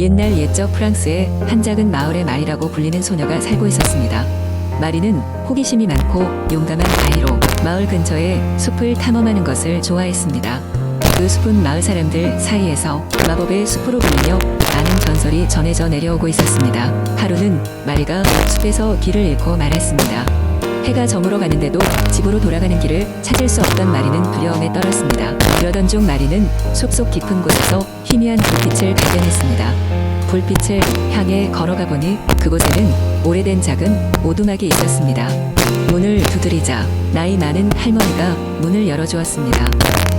옛날 옛적 프랑스의 한 작은 마을의 마리라고 불리는 소녀가 살고 있었습니다. 마리는 호기심이 많고 용감한 아이로 마을 근처에 숲을 탐험하는 것을 좋아했습니다. 그 숲은 마을 사람들 사이에서 마법의 숲으로 불리며 많은 전설이 전해져 내려오고 있었습니다. 하루는 마리가 숲에서 길을 잃고 말았습니다. 해가 저물어 가는데도 집으로 돌아가는 길을 찾을 수 없던 마리는 두려움에 떨었습니다. 그러던 중 마리는 숲속 깊은 곳에서 희미한 불빛을 발견했습니다. 불빛을 향해 걸어가 보니 그곳에는 오래된 작은 오두막이 있었습니다. 문을 두드리자 나이 많은 할머니가 문을 열어주었습니다.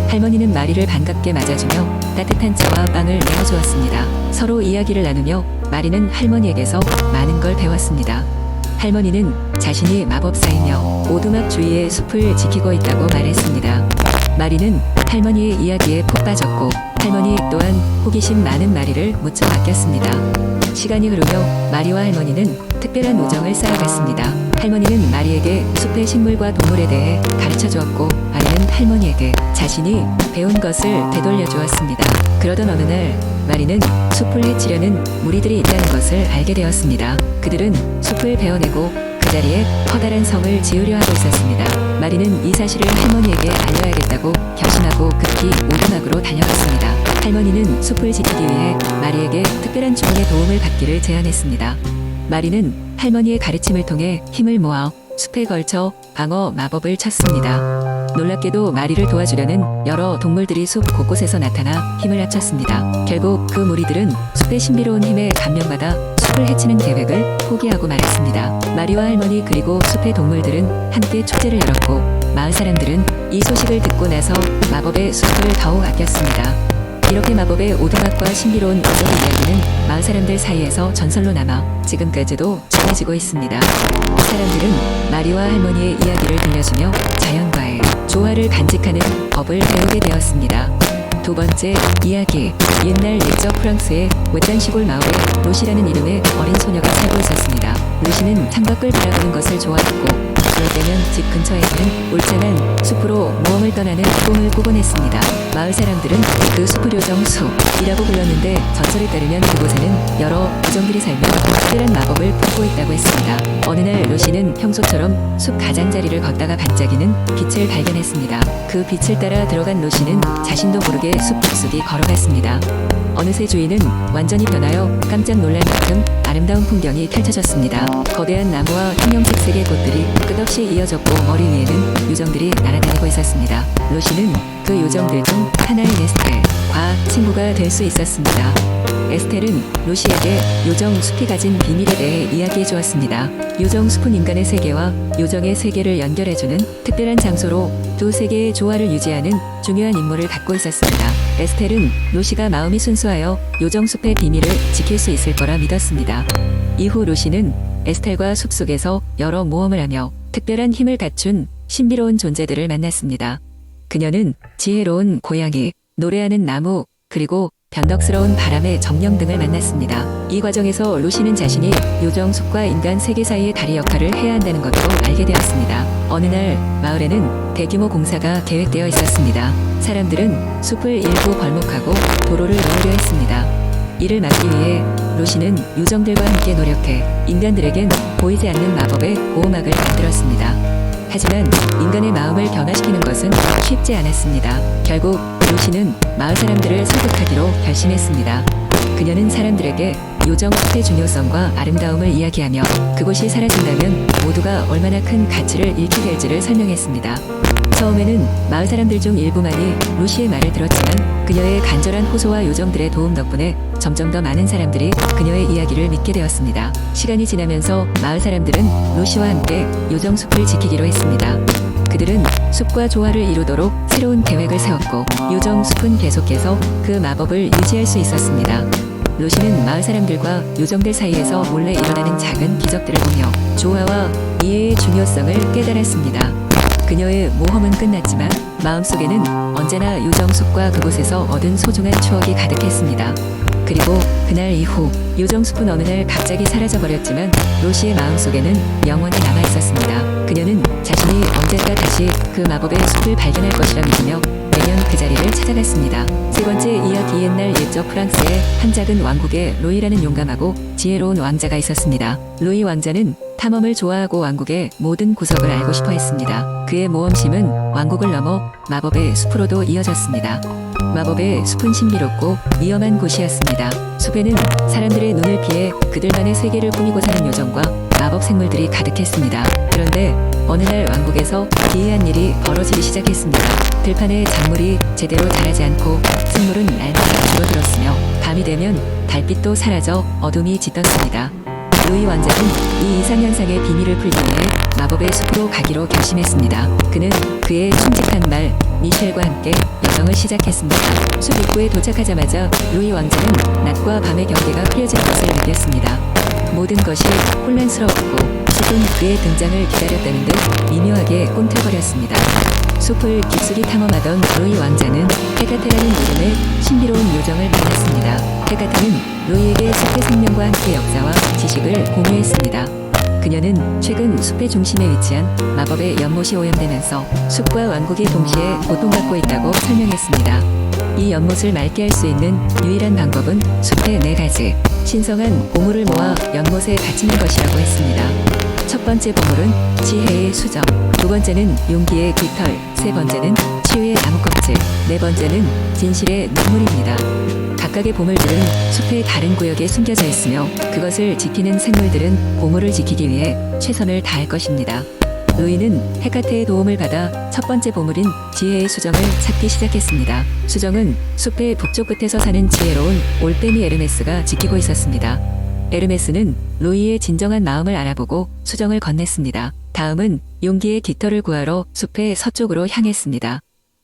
할머니는 마리를 반갑게 맞아주며 따뜻한 차와 빵을 내어주었습니다. 서로 이야기를 나누며 마리는 할머니에게서 많은 걸 배웠습니다. 할머니는 자신이 마법사이며 오두막 주위의 숲을 지키고 있다고 말했습니다. 마리는 할머니의 이야기에 푹 빠졌고 할머니 또한 호기심 많은 마리를 무척 아꼈습니다. 시간이 흐르며 마리와 할머니는 특별한 우정을 쌓아갔습니다. 할머니는 마리에게 숲의 식물과 동물에 대해 가르쳐 주었고 마리는 할머니에게 자신이 배운 것을 되돌려 주었습니다. 그러던 어느 날 마리는 숲을 해치려는 무리들이 있다는 것을 알게 되었습니다. 그들은 숲을 베어내고 그 자리에 커다란 성을 지으려 하고 있었습니다. 마리는 이 사실을 할머니에게 알려야겠다고 결심하고 급히 오두막으로 달려갔습니다. 할머니는 숲을 지키기 위해 마리에게 특별한 주문의 도움을 받기를 제안했습니다. 마리는 할머니의 가르침을 통해 힘을 모아 숲에 걸쳐 방어 마법을 쳤습니다. 놀랍게도 마리를 도와주려는 여러 동물들이 숲 곳곳에서 나타나 힘을 합쳤습니다. 결국 그 무리들은 숲의 신비로운 힘에 감명받아 숲을 해치는 계획을 포기하고 말았습니다. 마리와 할머니 그리고 숲의 동물들은 함께 축제를 열었고 마을 사람들은 이 소식을 듣고 나서 마법의 숲을 더욱 아꼈습니다. 이렇게 마법의 오두막과 신비로운 마법의 이야기는 마을 사람들 사이에서 전설로 남아 지금까지도 전해지고 있습니다. 사람들은 마리와 할머니의 이야기를 들려주며 자연과의 조화를 간직하는 법을 배우게 되었습니다. 두 번째 이야기 옛날 옛적 프랑스의 외딴 시골 마을에 로시라는 이름의 어린 소녀가 살고 있었습니다. 로시는 창밖을 바라보는 것을 좋아했고 때면 집 근처에 있는 울창한 숲으로 모험을 떠나는 꿈을 꾸곤 했습니다. 마을 사람들은 그 숲을 요정숲이라고 불렀는데 전설에 따르면 그곳에는 여러 요정들이 살며 특별한 마법을 품고 있다고 했습니다. 어느 날 로시는 평소처럼 숲 가장자리를 걷다가 반짝이는 빛을 발견했습니다. 그 빛을 따라 들어간 로시는 자신도 모르게 숲 깊숙이 걸어갔습니다. 어느새 주위는 완전히 변하여 깜짝 놀랄 만큼 아름다운 풍경이 펼쳐졌습니다. 거대한 나무와 형형색 색의 꽃들이 끝없이 이어졌고 머리 위에는 요정들이 날아다니고 있었습니다. 로시는 그 요정들 중 하나인 에스텔 과 친구가 될 수 있었습니다. 에스텔은 로시에게 요정 숲이 가진 비밀에 대해 이야기해 주었습니다. 요정 숲은 인간의 세계와 요정의 세계를 연결해주는 특별한 장소로 두 세계의 조화를 유지하는 중요한 임무를 갖고 있었습니다. 에스텔은 로시가 마음이 순수하여 요정 숲의 비밀을 지킬 수 있을 거라 믿었습니다. 이후 로시는 에스텔과 숲 속에서 여러 모험을 하며 특별한 힘을 갖춘 신비로운 존재들을 만났습니다. 그녀는 지혜로운 고양이, 노래하는 나무, 그리고 변덕스러운 바람의 정령 등을 만났습니다. 이 과정에서 루시는 자신이 요정 숲과 인간 세계 사이의 다리 역할을 해야 한다는 것도 알게 되었습니다. 어느 날 마을에는 대규모 공사가 계획되어 있었습니다. 사람들은 숲을 일부 벌목하고 도로를 놓으려 했습니다. 이를 막기 위해 루시는 요정들과 함께 노력해 인간들에겐 보이지 않는 마법의 보호막을 만들었습니다. 하지만 인간의 마음을 변화시키는 것은 쉽지 않았습니다. 결국 루시는 마을 사람들을 설득하기로 결심했습니다. 그녀는 사람들에게 요정 숲의 중요성과 아름다움을 이야기하며 그곳이 사라진다면 모두가 얼마나 큰 가치를 잃게 될지를 설명했습니다. 처음에는 마을 사람들 중 일부만이 루시의 말을 들었지만 그녀의 간절한 호소와 요정들의 도움 덕분에 점점 더 많은 사람들이 그녀의 이야기를 믿게 되었습니다. 시간이 지나면서 마을 사람들은 루시와 함께 요정 숲을 지키기로 했습니다. 그들은 숲과 조화를 이루도록 새로운 계획을 세웠고 요정 숲은 계속해서 그 마법을 유지할 수 있었습니다. 루시는 마을 사람들과 요정들 사이에서 몰래 일어나는 작은 기적들을 보며 조화와 이해의 중요성을 깨달았습니다. 그녀의 모험은 끝났지만 마음속에는 언제나 요정숲과 그곳에서 얻은 소중한 추억이 가득했습니다. 그리고 그날 이후 요정숲은 어느 날 갑자기 사라져버렸지만 로시의 마음속에는 영원히 남아있었습니다. 그녀는 자신이 언젠가 다시 그 마법의 숲을 발견할 것이라 믿으며 매년 그 자리를 찾아갔습니다. 세 번째 이야기 옛날 옛적 프랑스에 한 작은 왕국에 로이라는 용감하고 지혜로운 왕자가 있었습니다. 로이 왕자는 탐험을 좋아하고 왕국의 모든 구석을 알고 싶어 했습니다. 그의 모험심은 왕국을 넘어 마법의 숲으로도 이어졌습니다. 마법의 숲은 신비롭고 위험한 곳이었습니다. 숲에는 사람들의 눈을 피해 그들만의 세계를 꾸미고 사는 요정과 마법 생물들이 가득했습니다. 그런데 어느 날 왕국에서 기이한 일이 벌어지기 시작했습니다. 들판에 작물이 제대로 자라지 않고 생물은 날마다 줄어들었으며 밤이 되면 달빛도 사라져 어둠이 짙었습니다. 루이 왕자는 이 이상 현상의 비밀을 풀기 위해 마법의 숲으로 가기로 결심했습니다. 그는 그의 충직한 말 미셸과 함께 여정을 시작했습니다. 숲 입구에 도착하자마자 루이 왕자는 낮과 밤의 경계가 흐려진 것을 느꼈습니다. 모든 것이 혼란스러웠고 숲은 그의 등장을 기다렸다는 듯 미묘하게 꿈틀거렸습니다. 숲을 깊숙이 탐험하던 루이 왕자는 헤가테라는 이름의 신비로운 요정을 만났습니다. 헤가테는 루이에게 숲의 생명과 함께 역사와 지식을 공유했습니다. 그녀는 최근 숲의 중심에 위치한 마법의 연못이 오염되면서 숲과 왕국이 동시에 고통받고 있다고 설명했습니다. 이 연못을 맑게 할 수 있는 유일한 방법은 숲의 네 가지 신성한 보물을 모아 연못에 바치는 것이라고 했습니다. 첫 번째 보물은 지혜의 수정, 두 번째는 용기의 깃털, 세 번째는 치유의 나무 껍질, 네 번째는 진실의 눈물입니다. 각각의 보물들은 숲의 다른 구역에 숨겨져 있으며 그것을 지키는 생물들은 보물을 지키기 위해 최선을 다할 것입니다. 루이는 헤카테의 도움을 받아 첫 번째 보물인 지혜의 수정을 찾기 시작했습니다. 수정은 숲의 북쪽 끝에서 사는 지혜로운 올빼미 에르메스가 지키고 있었습니다. 에르메스는 루이의 진정한 마음을 알아보고 수정을 건넸습니다. 다음은 용기의 깃털을 구하러 숲의 서쪽으로 향했습니다.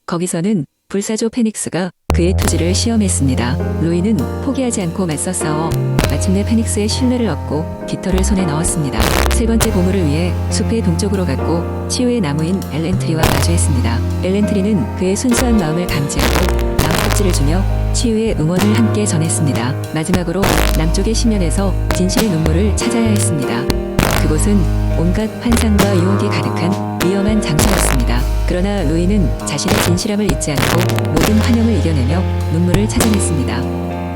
거기서는 불사조 페닉스가 그의 투지를 시험했습니다. 루이는 포기하지 않고 맞서 싸워 마침내 페닉스의 신뢰를 얻고 깃털을 손에 넣었습니다. 세 번째 보물을 위해 숲의 동쪽으로 갔고 치유의 나무인 엘렌트리와 마주했습니다. 엘렌트리는 그의 순수한 마음을 감지하고 껍질을 주며 치유의 응원을 함께 전했습니다. 마지막으로 남쪽의 심연에서 진실의 눈물을 찾아야 했습니다. 그곳은 온갖 환상과 유혹이 가득한 위험한 장소였습니다. 그러나 루이는 자신의 진실함을 잊지 않고 모든 환영을 이겨내며 눈물을 찾아냈습니다.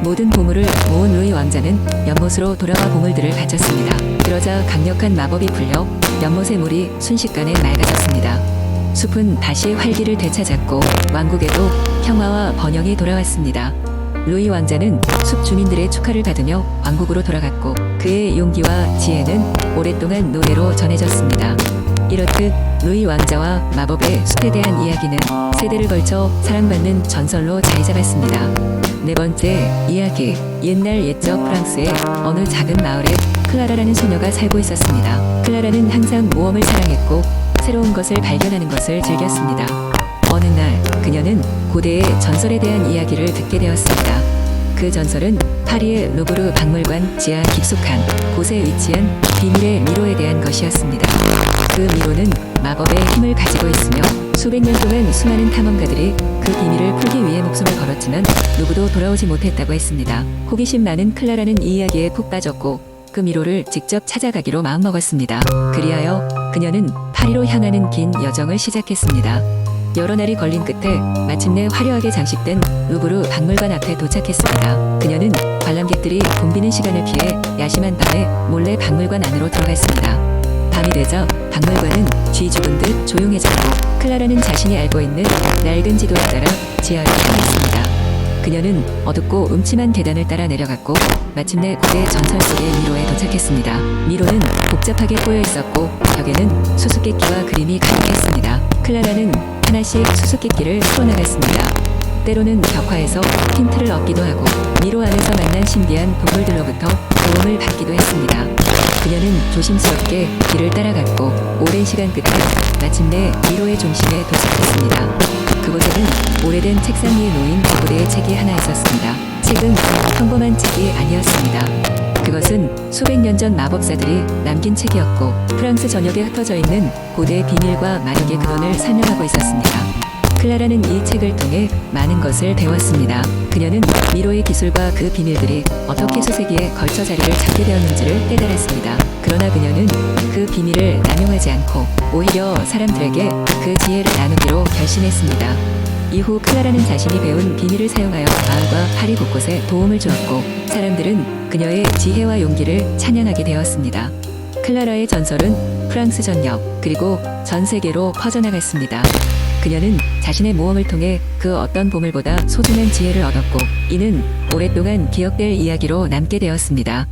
모든 보물을 모은 루이 왕자는 연못으로 돌아와 보물들을 바쳤습니다. 그러자 강력한 마법이 풀려 연못의 물이 순식간에 맑아졌습니다. 숲은 다시 활기를 되찾았고 왕국에도 평화와 번영이 돌아왔습니다. 루이 왕자는 숲 주민들의 축하를 받으며 왕국으로 돌아갔고 그의 용기와 지혜는 오랫동안 노래로 전해졌습니다. 이렇듯 루이 왕자와 마법의 숲에 대한 이야기는 세대를 걸쳐 사랑받는 전설로 자리 잡았습니다. 네 번째 이야기 옛날 옛적 프랑스의 어느 작은 마을에 클라라라는 소녀가 살고 있었습니다. 클라라는 항상 모험을 사랑했고 새로운 것을 발견하는 것을 즐겼습니다. 어느 날 그녀는 고대의 전설에 대한 이야기를 듣게 되었습니다. 그 전설은 파리의 루브르 박물관 지하 깊숙한 곳에 위치한 비밀의 미로에 대한 것이었습니다. 그 미로는 마법의 힘을 가지고 있으며 수백 년 동안 수많은 탐험가들이 그 비밀을 풀기 위해 목숨을 걸었지만 누구도 돌아오지 못했다고 했습니다. 호기심 많은 클라라는 이 이야기에 푹 빠졌고 그 미로를 직접 찾아가기로 마음먹었습니다. 그리하여 그녀는 파리로 향하는 긴 여정을 시작했습니다. 여러 날이 걸린 끝에 마침내 화려하게 장식된 루브르 박물관 앞에 도착했습니다. 그녀는 관람객들이 붐비는 시간을 피해 야심한 밤에 몰래 박물관 안으로 들어갔습니다. 밤이 되자 박물관은 쥐 죽은 듯 조용해졌고 클라라는 자신이 알고 있는 낡은 지도에 따라 지하로 향했습니다. 그녀는 어둡고 음침한 계단을 따라 내려갔고 마침내 고대 전설 속의 미로에 도착했습니다. 미로는 복잡하게 꼬여 있었고 벽에는 수수께끼와 그림이 가득했습니다. 클라라는 하나씩 수수께끼를 풀어나갔습니다. 때로는 벽화에서 힌트를 얻기도 하고 미로 안에서 만난 신비한 동물들로부터 도움을 받기도 했습니다. 그녀는 조심스럽게 길을 따라갔고 오랜 시간 끝에 마침내 미로의 중심에 도착했습니다. 그곳에는 오래된 책상 위에 놓인 고대의 책이 하나 있었습니다. 책은 평범한 책이 아니었습니다. 그것은 수백 년 전 마법사들이 남긴 책이었고 프랑스 전역에 흩어져 있는 고대의 비밀과 마력의 근원을 설명하고 있었습니다. 클라라는 이 책을 통해 많은 것을 배웠습니다. 그녀는 미로의 기술과 그 비밀들이 어떻게 수세기에 걸쳐 자리를 잡게 되었는지를 깨달았습니다. 그러나 그녀는 그 비밀을 남용하지 않고 오히려 사람들에게 그 지혜를 나누기로 결심했습니다. 이후 클라라는 자신이 배운 비밀을 사용하여 마을과 파리 곳곳에 도움을 주었고 사람들은 그녀의 지혜와 용기를 찬양하게 되었습니다. 클라라의 전설은 프랑스 전역 그리고 전 세계로 퍼져나갔습니다. 그녀는 자신의 모험을 통해 그 어떤 보물보다 소중한 지혜를 얻었고 이는 오랫동안 기억될 이야기로 남게 되었습니다.